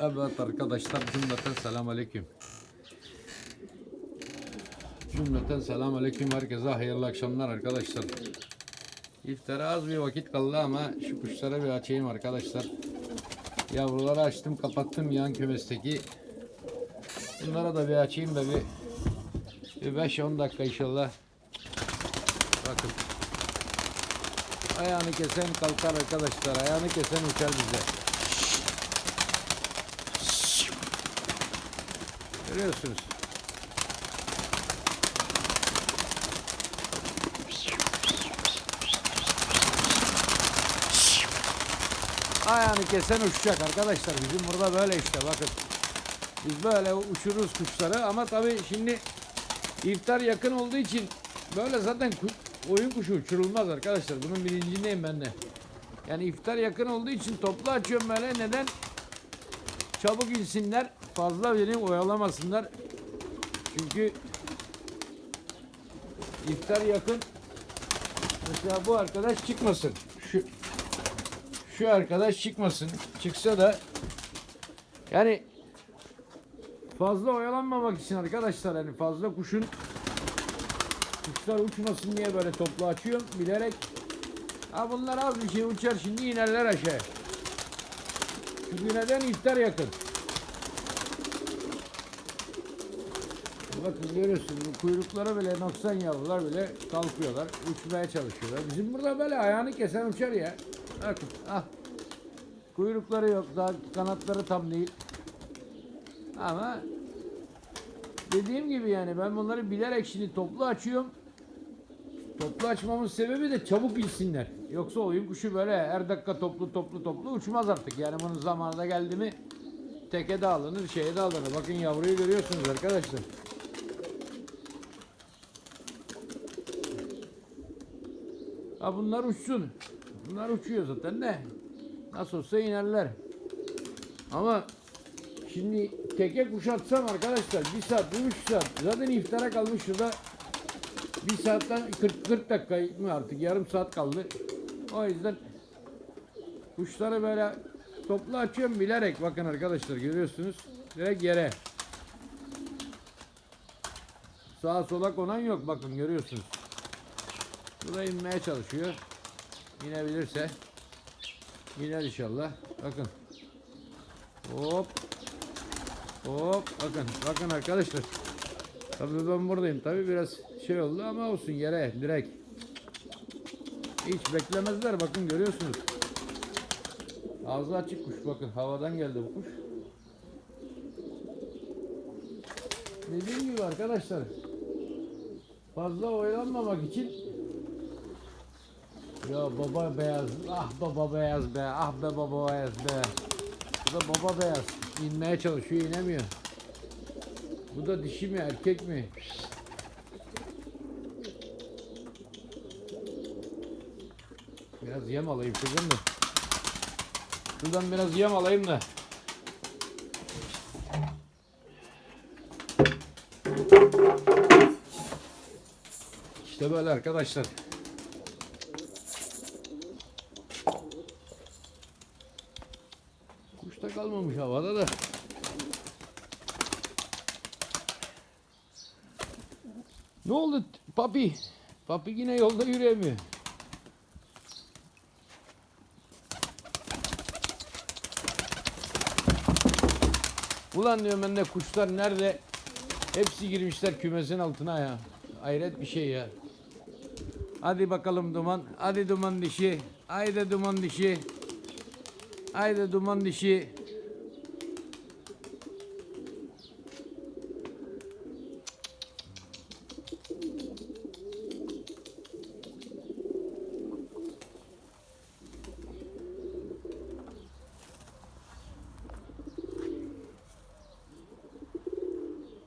Evet arkadaşlar cümleten selam aleyküm. Cümleten selam aleyküm herkese hayırlı akşamlar arkadaşlar. İftara az bir vakit kaldı ama şu kuşlara bir açayım arkadaşlar. Yavruları açtım kapattım yan kümesteki. Bunlara da bir açayım da bir, bir 5-10 dakika inşallah. Bakın. Ayağını kesen kalkar arkadaşlar. Ayağını kesen uçar bize. Görüyorsunuz. Ayağını kesen uçacak arkadaşlar. Bizim burada böyle işte bakın. Biz böyle uçururuz kuşları ama tabii şimdi iftar yakın olduğu için böyle zaten oyun kuşu uçurulmaz arkadaşlar. Bunun bilincindeyim ben de. Yani iftar yakın olduğu için toplu açıyorum böyle. Neden? Çabuk insinler. Fazla beni oyalamasınlar. Çünkü iftar yakın. Mesela bu arkadaş çıkmasın. Şu şu arkadaş çıkmasın. Çıksa da yani fazla oyalanmamak için arkadaşlar hani fazla kuşun kuşlar uçmasın diye böyle toplu açıyorum bilerek. Ha bunlar az bir şey uçar şimdi inerler aşağı. Neden iftar yakın. Bakın görüyorsunuz bu kuyruklara bile noksan yavrular bile kalkıyorlar. Uçmaya çalışıyorlar. Bizim burada böyle ayağını kesen uçar ya. Bakın ah. Kuyrukları yok. Daha kanatları tam değil. Ama dediğim gibi yani ben bunları bilerek şimdi toplu açıyorum. Toplu açmamın sebebi de çabuk insinler. Yoksa oyun kuşu böyle her dakika toplu toplu toplu uçmaz artık. Yani bunun zamanında geldi mi teke de alınır, şeye de alınır. Bakın yavruyu görüyorsunuz arkadaşlar. Ha bunlar uçsun. Bunlar uçuyor zaten de. Nasıl olsa inerler. Ama şimdi teke kuşatsam arkadaşlar bir saat, bir buçuk saat. Zaten iftara kalmış şurada bir saatten 40, 40 dakika mı artık yarım saat kaldı. O yüzden kuşları böyle toplu açıyorum bilerek bakın arkadaşlar görüyorsunuz. Direkt yere. Sağa sola konan yok bakın görüyorsunuz. Bu da inmeye çalışıyor. İnebilirse. İner inşallah. Bakın. Hop. Hop. Bakın. Bakın arkadaşlar. Tabii ben buradayım. Tabii biraz şey oldu ama olsun yere direkt. Hiç beklemezler. Bakın görüyorsunuz. Ağzı açık kuş. Bakın havadan geldi bu kuş. Dediğim gibi arkadaşlar. Fazla oyalanmamak için ya baba beyaz, ah baba beyaz be, ah be baba beyaz be. Bu da baba beyaz. İnmeye çalışıyor, inemiyor. Bu da dişi mi, erkek mi? Biraz yem alayım şuradan da. Şuradan biraz yem alayım da. İşte böyle arkadaşlar. Kuş da kalmamış havada da. Ne oldu papi? Papi yine yolda yürüyemiyor. Ulan diyorum ben de kuşlar nerede? Hepsi girmişler kümesin altına ya. Hayret bir şey ya. Hadi bakalım duman. Hadi duman dişi. Haydi duman dişi. Haydi duman dişi.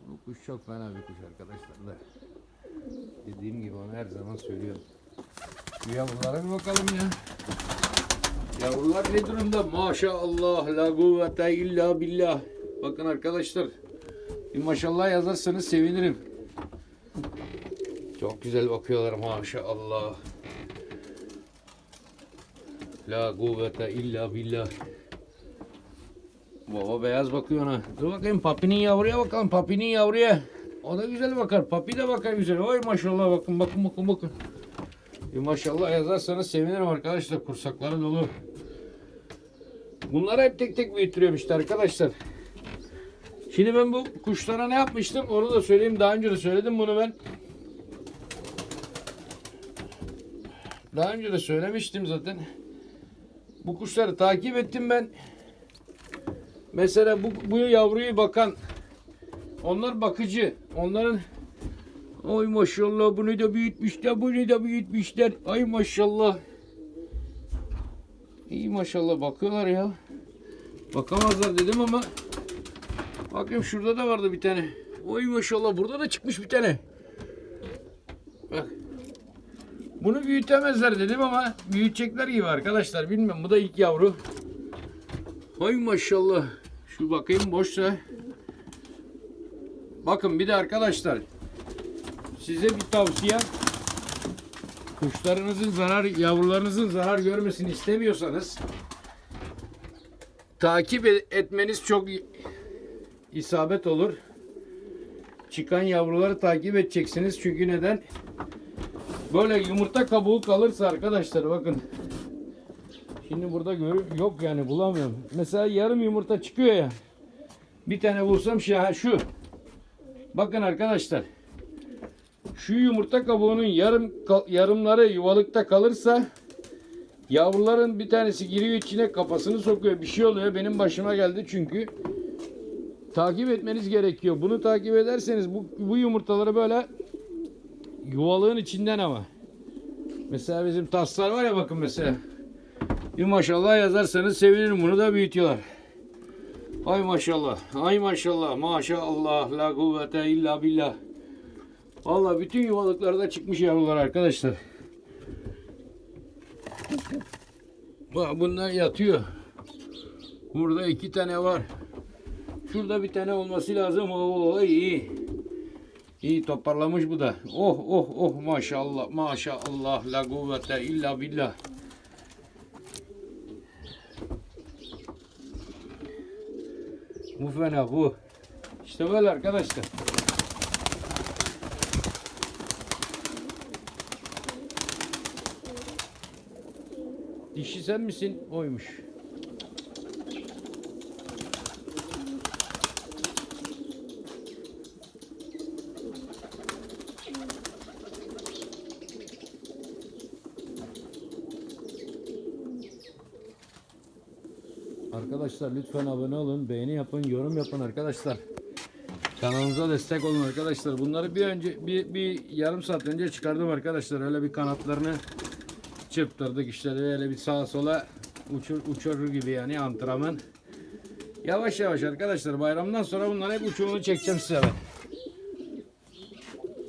Bu kuş çok fena bir kuş arkadaşlar da. Dediğim gibi onu her zaman söylüyorum. Şu yavrulara bir bakalım ya. Yavrular ne durumda? Maşallah la kuvvete illa billah. Bakın arkadaşlar. Bir maşallah yazarsanız sevinirim. Çok güzel bakıyorlar maşallah. La kuvvete illa billah. Baba beyaz bakıyor ona. Dur bakayım papinin yavruya bakalım. Papinin yavruya. O da güzel bakar. Papi de bakar güzel. Oy maşallah bakın bakın bakın bakın. Bir maşallah yazarsanız sevinirim arkadaşlar. Kursakları dolu. Bunları hep tek tek büyütüyorum işte arkadaşlar. Şimdi ben bu kuşlara ne yapmıştım onu da söyleyeyim. Daha önce de söyledim bunu ben. Daha önce de söylemiştim zaten. Bu kuşları takip ettim ben. Mesela bu, bu yavruyu bakan onlar bakıcı. Onların Ay maşallah bunu da büyütmüşler, bunu da büyütmüşler. Ay maşallah. İyi maşallah bakıyorlar ya. Bakamazlar dedim ama bakayım şurada da vardı bir tane. Oy maşallah burada da çıkmış bir tane. Bak. Bunu büyütemezler dedim ama büyütecekler gibi arkadaşlar. Bilmiyorum bu da ilk yavru. Ay maşallah. Şu bakayım boşsa. Bakın bir de arkadaşlar size bir tavsiye. Kuşlarınızın zarar, yavrularınızın zarar görmesini istemiyorsanız takip e- etmeniz çok isabet olur. Çıkan yavruları takip edeceksiniz. Çünkü neden? Böyle yumurta kabuğu kalırsa arkadaşlar bakın. Şimdi burada gör yok yani bulamıyorum. Mesela yarım yumurta çıkıyor ya. Bir tane bulsam şey şu. Bakın arkadaşlar. Şu yumurta kabuğunun yarım yarımları yuvalıkta kalırsa yavruların bir tanesi giriyor içine kafasını sokuyor. Bir şey oluyor. Benim başıma geldi çünkü. Takip etmeniz gerekiyor. Bunu takip ederseniz bu, bu yumurtaları böyle yuvalığın içinden ama. Mesela bizim taslar var ya bakın mesela. Bir maşallah yazarsanız sevinirim. Bunu da büyütüyorlar. Ay maşallah. Ay maşallah. Maşallah. La kuvvete illa billah. Vallahi bütün yuvalıklarda çıkmış yavrular arkadaşlar. Bak bunlar yatıyor. Burada iki tane var. Şurada bir tane olması lazım. Oo iyi. İyi toparlamış bu da. Oh oh oh maşallah maşallah la kuvvete illa billah. Bu fena bu. İşte böyle arkadaşlar. Dişi sen misin? Oymuş. Arkadaşlar lütfen abone olun, beğeni yapın, yorum yapın arkadaşlar. Kanalımıza destek olun arkadaşlar. Bunları bir önce bir, bir yarım saat önce çıkardım arkadaşlar. Öyle bir kanatlarını çırptırdık işte öyle bir sağa sola uçur, uçurur gibi yani antrenman. Yavaş yavaş arkadaşlar bayramdan sonra bunların hep uçumunu çekeceğim size ben.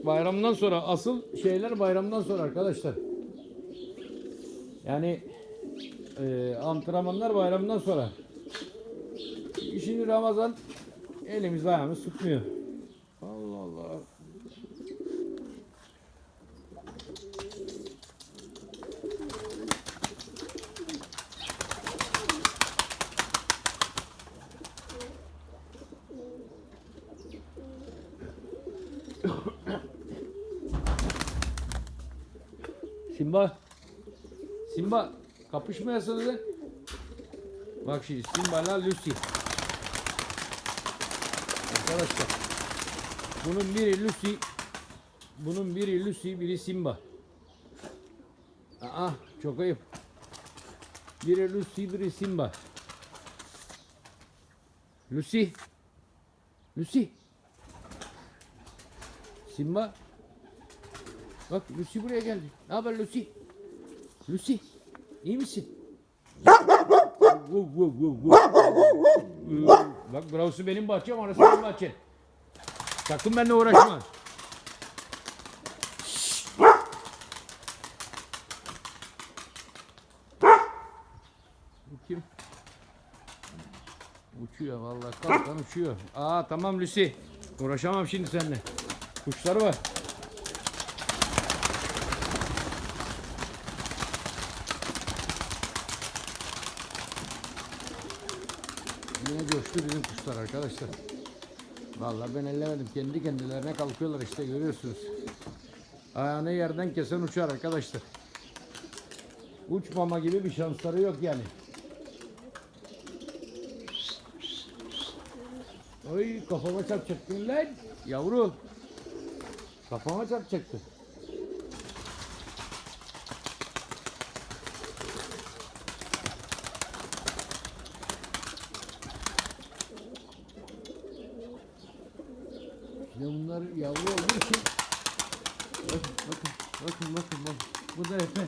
Bayramdan sonra asıl şeyler bayramdan sonra arkadaşlar. Yani e, antrenmanlar bayramdan sonra. Şimdi Ramazan elimiz ayağımız tutmuyor. Allah Allah. Simba. Simba kapışmayasınız lan. Bak şimdi Simba'la Lucy. Arkadaşlar. Bunun biri Lucy. Bunun biri Lucy, biri Simba. Aa, çok ayıp. Biri Lucy, biri Simba. Lucy. Lucy. Simba. Bak Lucy buraya geldi. Ne haber Lucy? Lucy. iyi misin? Vuv, vuv, vuv, vuv. Bak burası benim bahçem, orası benim bahçem. Sakın benimle uğraşma. Kim? Uçuyor vallahi kalkan uçuyor. Aa tamam Lucy. Uğraşamam şimdi seninle. Kuşları var. Coştu bizim kuşlar arkadaşlar. Vallahi ben ellemedim. Kendi kendilerine kalkıyorlar işte görüyorsunuz. Ayağını yerden kesen uçar arkadaşlar. Uçmama gibi bir şansları yok yani. Oy kafama çarpacaktın lan yavru. Kafama çarpacaktı. Bunlar yavru olduğu için bakın bakın bakın bakın bakın bu da Efe.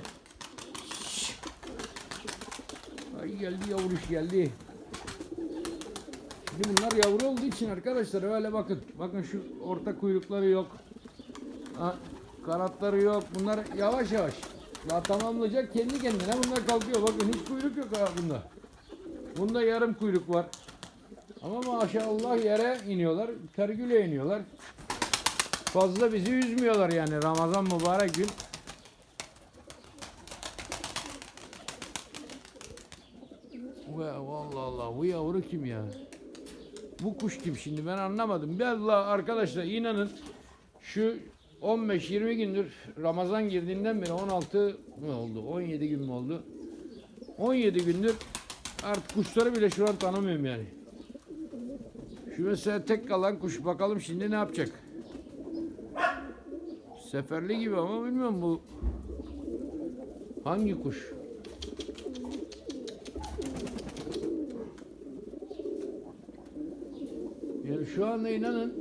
Ay geldi yavruş geldi. Şimdi bunlar yavru olduğu için arkadaşlar öyle bakın. Bakın şu orta kuyrukları yok. Ha, kanatları yok. Bunlar yavaş yavaş. Daha tamamlayacak kendi kendine bunlar kalkıyor. Bakın hiç kuyruk yok ha bunda. Bunda yarım kuyruk var. Ama maşallah yere iniyorlar. Tergüle iniyorlar. Fazla bizi üzmüyorlar yani Ramazan mübarek gün. Ve vallahi Allah bu yavru kim ya? Bu kuş kim şimdi ben anlamadım. Vallahi arkadaşlar inanın şu 15-20 gündür Ramazan girdiğinden beri 16 mı oldu? 17 gün mü oldu? 17 gündür artık kuşları bile şu an tanımıyorum yani. Şu mesela tek kalan kuş bakalım şimdi ne yapacak? Seferli gibi ama bilmiyorum bu hangi kuş? Yani şu anda inanın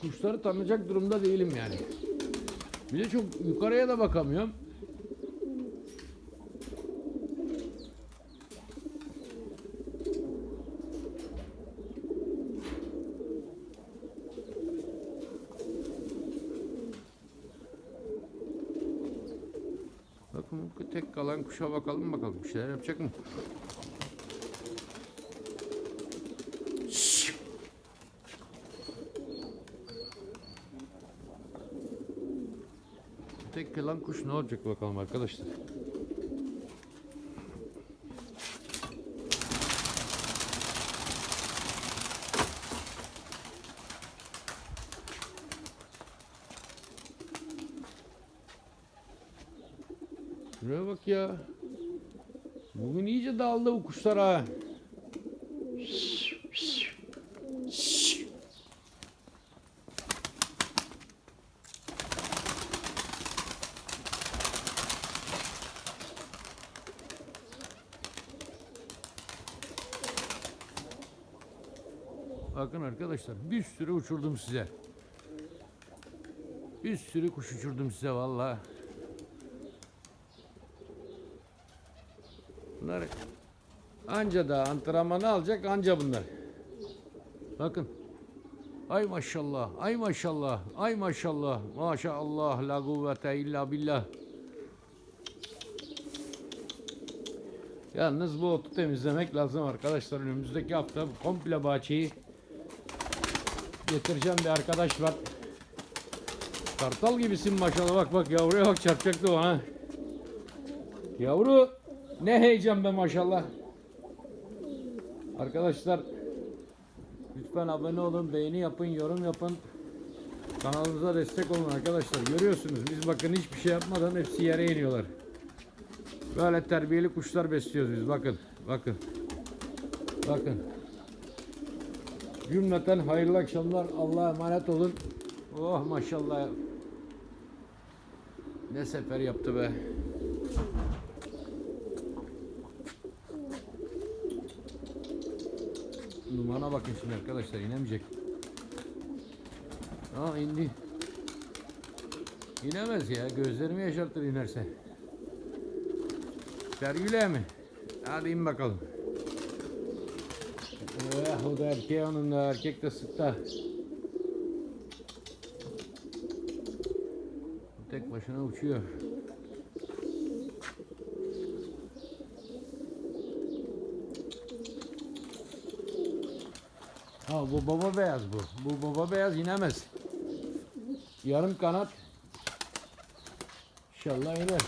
kuşları tanıyacak durumda değilim yani. Bir de çok yukarıya da bakamıyorum. Bakın bu tek kalan kuşa bakalım bakalım. Bir şeyler yapacak mı? Tek kalan kuş ne olacak bakalım arkadaşlar. Şuraya bak ya. Bugün iyice dağıldı bu kuşlar ha. Bakın arkadaşlar bir sürü uçurdum size. Bir sürü kuş uçurdum size vallahi. Bunlar anca da antrenmanı alacak anca bunlar. Bakın. Ay maşallah, ay maşallah, ay maşallah, maşallah, la kuvvete illa billah. Yalnız bu otu temizlemek lazım arkadaşlar. Önümüzdeki hafta komple bahçeyi getireceğim bir arkadaş var. Kartal gibisin maşallah bak bak yavruya bak çarpacaktı bana. Yavru ne heyecan be maşallah. Arkadaşlar lütfen abone olun, beğeni yapın, yorum yapın. Kanalımıza destek olun arkadaşlar. Görüyorsunuz biz bakın hiçbir şey yapmadan hepsi yere iniyorlar. Böyle terbiyeli kuşlar besliyoruz biz. Bakın, bakın. Bakın. Cümleten hayırlı akşamlar. Allah'a emanet olun. Oh maşallah. Ne sefer yaptı be. Numara bakın şimdi arkadaşlar inemeyecek. Aa indi. İnemez ya. Gözlerimi yaşartır inerse. Sergüle mi? Hadi in bakalım. Eh, o da erkeği onun da erkek de sıkta. Tek başına uçuyor. Bu baba beyaz bu. Bu baba beyaz inemez. Yarım kanat. İnşallah iner.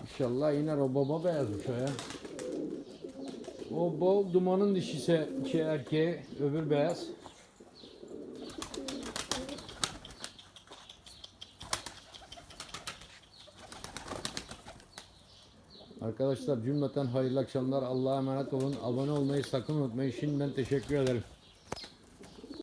Maşallah iner o baba beyazmış o ya. O bol dumanın dişisi şey erkeği öbür beyaz. Arkadaşlar cümleten hayırlı akşamlar. Allah'a emanet olun. Abone olmayı sakın unutmayın. Şimdiden teşekkür ederim.